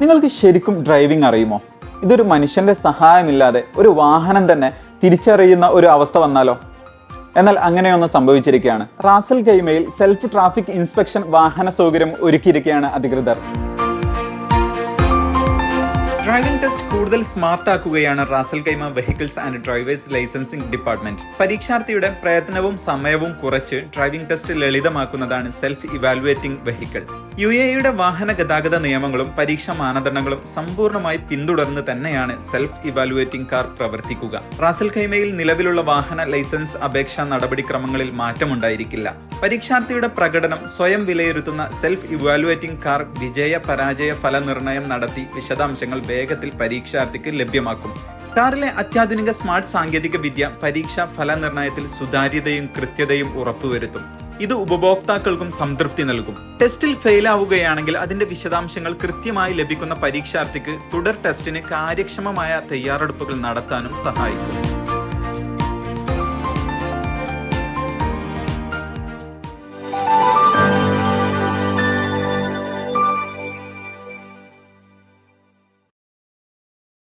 നിങ്ങൾക്ക് ശരിക്കും ഡ്രൈവിംഗ് അറിയുമോ? ഇതൊരു മനുഷ്യന്റെ സഹായമില്ലാതെ ഒരു വാഹനം തന്നെ തിരിച്ചറിയുന്ന ഒരു അവസ്ഥ വന്നാലോ? എന്നാൽ അങ്ങനെയൊന്ന് സംഭവിച്ചിരിക്കുകയാണ്. റാസൽ ഗൈമയിൽ സെൽഫ് ട്രാഫിക് ഇൻസ്പെക്ഷൻ വാഹന സൗകര്യം ഒരുക്കിയിരിക്കുകയാണ് അധികൃതർ. ഡ്രൈവിംഗ് ടെസ്റ്റ് കൂടുതൽ സ്മാർട്ട് ആക്കുകയാണ് Ras al Khaimah vehicles and drivers licensing department പരീക്ഷാർത്ഥിയുടെ പ്രയത്നവും സമയവും കുറച്ച് driving test ലളിതമാക്കുന്നതാണ് self evaluating vehicle U A എയുടെ വാഹന ഗതാഗത നിയമങ്ങളും പരീക്ഷാ മാനദണ്ഡങ്ങളും സമ്പൂർണമായി പിന്തുടർന്ന് തന്നെയാണ് സെൽഫ് ഇവാലുവേറ്റിംഗ് കാർ പ്രവർത്തിക്കുക. റാസൽ ഖൈമയിൽ നിലവിലുള്ള വാഹന ലൈസൻസ് അപേക്ഷാ നടപടിക്രമങ്ങളിൽ മാറ്റമുണ്ടായിരിക്കില്ല. പരീക്ഷാർത്ഥിയുടെ പ്രകടനം സ്വയം വിലയിരുത്തുന്ന സെൽഫ് ഇവാലുവേറ്റിംഗ് കാർ വിജയ പരാജയ ഫല നിർണയം നടത്തി വിശദാംശങ്ങൾ വേഗത്തിൽ പരീക്ഷാർത്ഥിക്ക് ലഭ്യമാക്കും. കാറിലെ അത്യാധുനിക സ്മാർട്ട് സാങ്കേതിക വിദ്യ പരീക്ഷാ ഫലനിർണയത്തിൽ സുതാര്യതയും കൃത്യതയും ഉറപ്പുവരുത്തും. ഇത് ഉപഭോക്താക്കൾക്കും സംതൃപ്തി നൽകും. ടെസ്റ്റിൽ ഫെയിൽ ആവുകയാണെങ്കിൽ അതിന്റെ വിശദാംശങ്ങൾ കൃത്യമായി ലഭിക്കുന്ന പരീക്ഷാർത്ഥിക്ക് തുടർ ടെസ്റ്റിന് കാര്യക്ഷമമായ തയ്യാറെടുപ്പുകൾ നടത്താനും സഹായിക്കും.